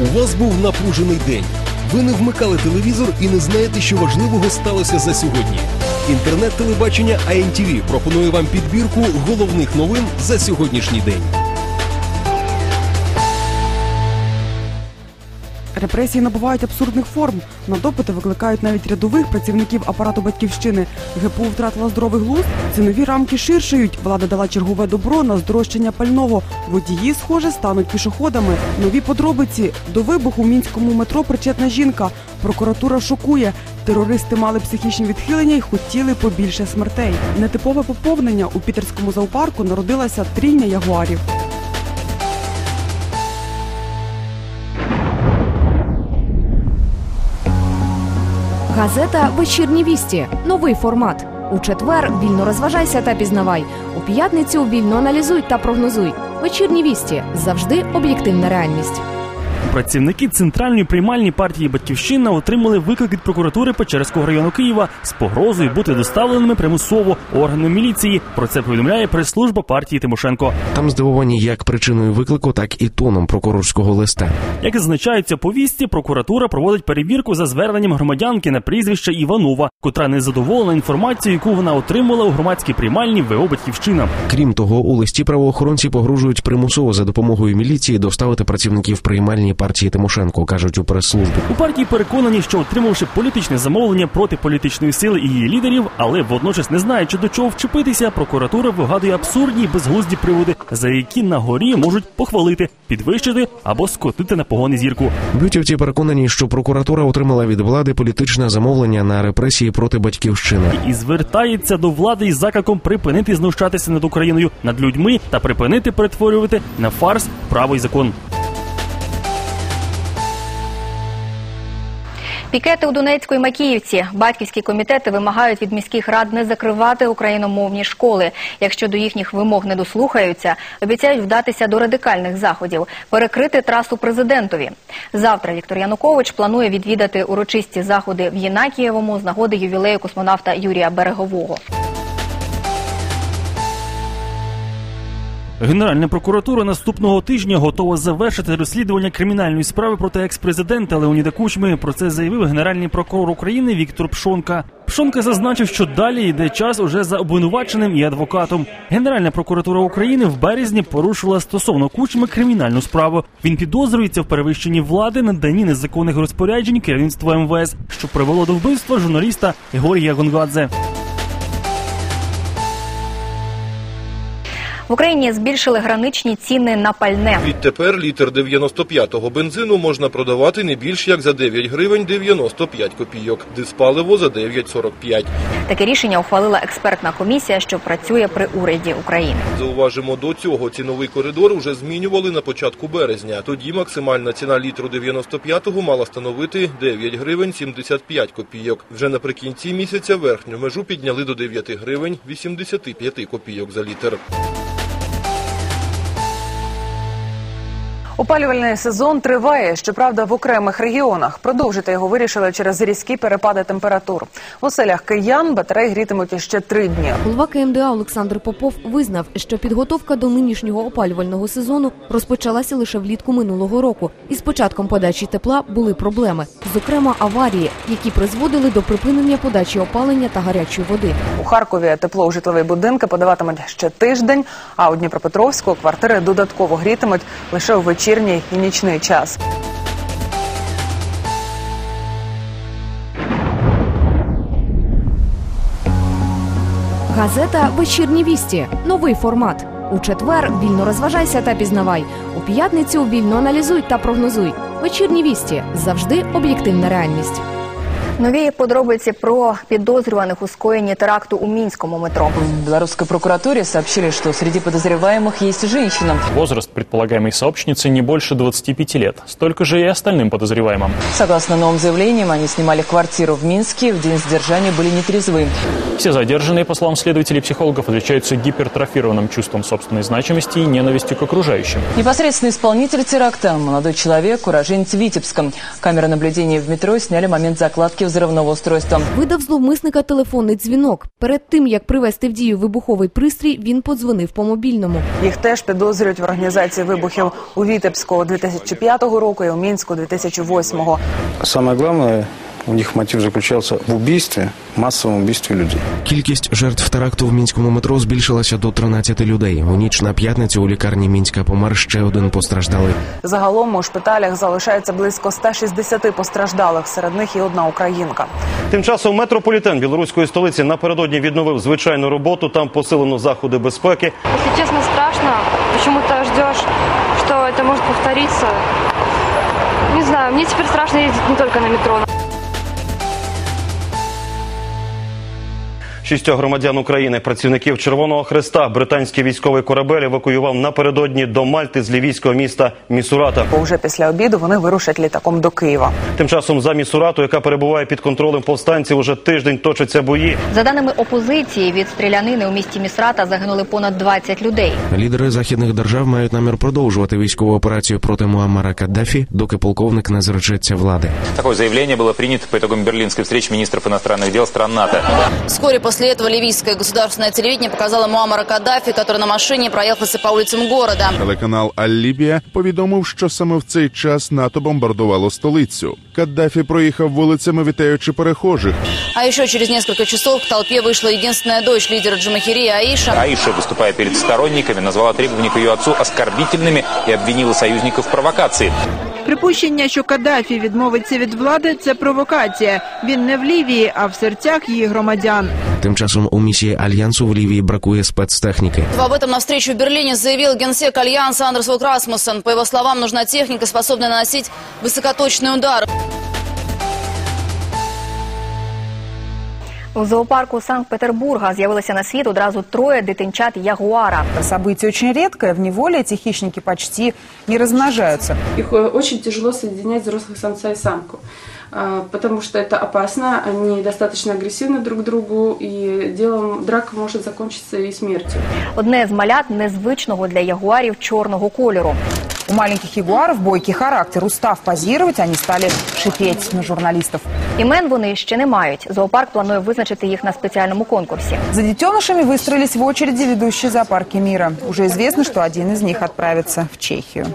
У вас був напружений день. Ви не вмикали телевізор і не знаєте, що важливого сталося за сьогодні. Інтернет-телебачення INTV пропонує вам підбірку головних новин за сьогоднішній день. Репресії набувають абсурдних форм. На допити викликають навіть рядових працівників апарату батьківщини. ГПУ втратила здоровий глузд. Цінові рамки ширшають. Влада дала чергове добро на здорожчання пального. Водії, схоже, стануть пішоходами. Нові подробиці до вибуху в мінському метро причетна жінка. Прокуратура шокує. Терористи мали психічні відхилення і хотіли побільше смертей. Нетипове поповнення у пітерському зоопарку народилася трійня ягуарів. Газета Вечірні вісті. Новий формат. У четвер вільно розважайся та пізнавай. У п'ятницю вільно аналізуй та прогнозуй. Вечірні вісті завжди об'єктивна реальність. Працівники центральної приймальні партії Батьківщина отримали виклик від прокуратури Печерського району Києва з погрозою бути доставленими примусово органам міліції. Про це повідомляє прес-служба партії Тимошенко. Там здивовані як причиною виклику, так і тоном прокурорського листа. Як зазначається повісті, прокуратура проводить перевірку за зверненням громадянки на прізвище Іванова, котра не задоволена інформацією, яку вона отримала у громадській приймальні ВО Батьківщина. Крім того, у листі правоохоронці погрожують примусово за допомогою міліції доставити працівників приймальні партії Тимошенко, кажуть у прес-службі. У партії переконані, що отримавши політичне замовлення проти політичної сили і її лідерів, але водночас не знаючи до чого вчепитися, прокуратура вигадує абсурдні безглузді приводи, за які на горі можуть похвалити, підвищити або скотити на погони зірку. Бютівці переконані, що прокуратура отримала від влади політичне замовлення на репресії проти батьківщини. і звертається до влади із закликом припинити знущатися над Україною, над людьми та припинити перетворювати на фарс право і закон. Пікети у Донецьку і Макіївці. Батьківські комітети вимагають від міських рад не закривати україномовні школи. Якщо до їхніх вимог не дослухаються, обіцяють вдатися до радикальних заходів, перекрити трасу президентові. Завтра Віктор Янукович планує відвідати урочисті заходи в Єнакієвому з нагоди ювілею космонавта Юрія Берегового. Генеральна прокуратура наступного тижня готова завершити розслідування кримінальної справи проти екс-президента Леоніда Кучми. Про це заявив генеральний прокурор України Віктор Пшонка. Пшонка зазначив, що далі йде час уже за обвинуваченим і адвокатом. Генеральна прокуратура України в березні порушила стосовно кучми кримінальну справу. Він підозрюється в перевищенні влади, наданні незаконних розпоряджень керівництва МВС, що привело до вбивства журналіста Георгія Гонгадзе. В Україні збільшили граничні ціни на пальне. Відтепер літр 95-го бензину можна продавати не більш як за 9 гривень 95 копійок, диспаливо за 9,45. Таке рішення ухвалила експертна комісія, що працює при уряді України. Зауважимо, до цього ціновий коридор уже змінювали на початку березня. Тоді максимальна ціна літру 95-го мала становити 9 гривень 75 копійок. Вже наприкінці місяця верхню межу підняли до 9 гривень 85 копійок за літр. Опалювальний сезон триває. Щоправда, в окремих регіонах продовжити його вирішили через різкі перепади температур. В оселях киян батареї грітимуть іще три дні. Голова КМДА Олександр Попов визнав, що підготовка до нинішнього опалювального сезону розпочалася лише влітку минулого року, і з початком подачі тепла були проблеми, зокрема аварії, які призводили до припинення подачі опалення та гарячої води. У Харкові тепло у житлові будинки подаватимуть ще тиждень. А у Дніпропетровську квартири додатково грітимуть лише у вечірній і нічний час. Газета Вечірні вісті. Новий формат. У четвер вільно розважайся та пізнавай. У п'ятницю вільно аналізуй та прогнозуй. Вечірні вісті завжди об'єктивна реальність. Нові подробиці про підозрюваних у скоєнні теракту у мінському метро. В белорусской прокуратуре сообщили, что среди подозреваемых есть женщина. Возраст предполагаемой сообщницы не больше 25 лет. Столько же и остальным подозреваемым. Согласно новым заявлениям, они снимали квартиру в Минске, в день задержания были нетрезвы. Все задержанные, по словам следователей и психологов, отличаются гипертрофированным чувством собственной значимости и ненавистью к окружающим. Непосредственный исполнитель теракта – молодой человек, уроженец Витебска. Камеры наблюдения в метро сняли момент закладки взрывного устройства. Видав зловмисника телефонний дзвінок. Перед тим як привести в дію вибуховий пристрій, він подзвонив по мобільному. Їх теж підозрюють в організації вибухів у Вітебську 2005 року і у Мінську 2008. Самое главное, у них мотив заключался в убийстве, массовом убийстве людей. Кількість жертв теракту в мінському метро збільшилася до 13 людей. У ніч на п'ятницю у лікарні мінська помер ще один постраждалий. Загалом у шпиталях залишається близько 160 постраждалих. Серед них і одна українка. Тим часом метрополітен білоруської столиці напередодні відновив звичайну роботу. Там посилено заходи безпеки. Если честно, страшно. Почему-то ждешь, что это может повториться. Не знаю, мне теперь страшно ездить не только на метро. Шістьох громадян України, працівників Червоного Хреста, британський військовий корабель евакуював напередодні до Мальти з лівійського міста Місурата. Бо вже після обіду вони вирушать літаком до Києва. Тим часом за Місурату, яка перебуває під контролем повстанців, уже тиждень точаться бої. За даними опозиції, від стрілянини у місті Місрата загинули понад 20 людей. Лідери західних держав мають намір продовжувати військову операцію проти Муаммара Каддафі, доки полковник не зречеться влади. Такое заявление было принято по итогам берлинской встречи министров иностранных дел стран НАТО. Вскоре после этого ливийское государственное телевидение показало Муаммара Каддафи, который на машине проехался по улицам города. Телеканал Аль-Лібія повідомив, що саме в цей час НАТО бомбардувало столицю. Каддафі проїхав вулицями, вітаючи перехожих. А еще через несколько часов к толпе вышла единственная дочь лидера Джамахири Аиша. Аиша, выступая перед сторонниками, назвала требования к ее отцу оскорбительными и обвинила союзников в провокации. Припущення, що Каддафі відмовиться від влади, це провокація. Він не в Лівії, а в серцях її громадян. Тим часом у місії альянсу в Лівії бракує спецтехніки. Об этом на встрече в Берлине заявил генсек Альянса Андерс Волк Расмуссен. По его словам, нужна техника, способная наносить высокоточные удары. У зоопарку Санкт-Петербурга з'явилися на світ одразу троє дитинчат ягуара. Событие очень редкое. В неволе эти хищники почти не размножаются. Их э, очень тяжело соединять взрослых самца и самку, а, потому что это опасно, они достаточно агрессивны друг к другу, и делом драка может закончиться и смертью. Одне з малят незвичного для ягуарів чорного кольору. У маленьких ягуаров бойкий характер. Устав позировать, они стали шипеть на журналистов. Імен вони ще не мають. Зоопарк планує визначити їх на спеціальному конкурсі. За детенышами выстроились в очереди ведущие зоопарки мира. Уже известно, что один из них отправится в Чехию.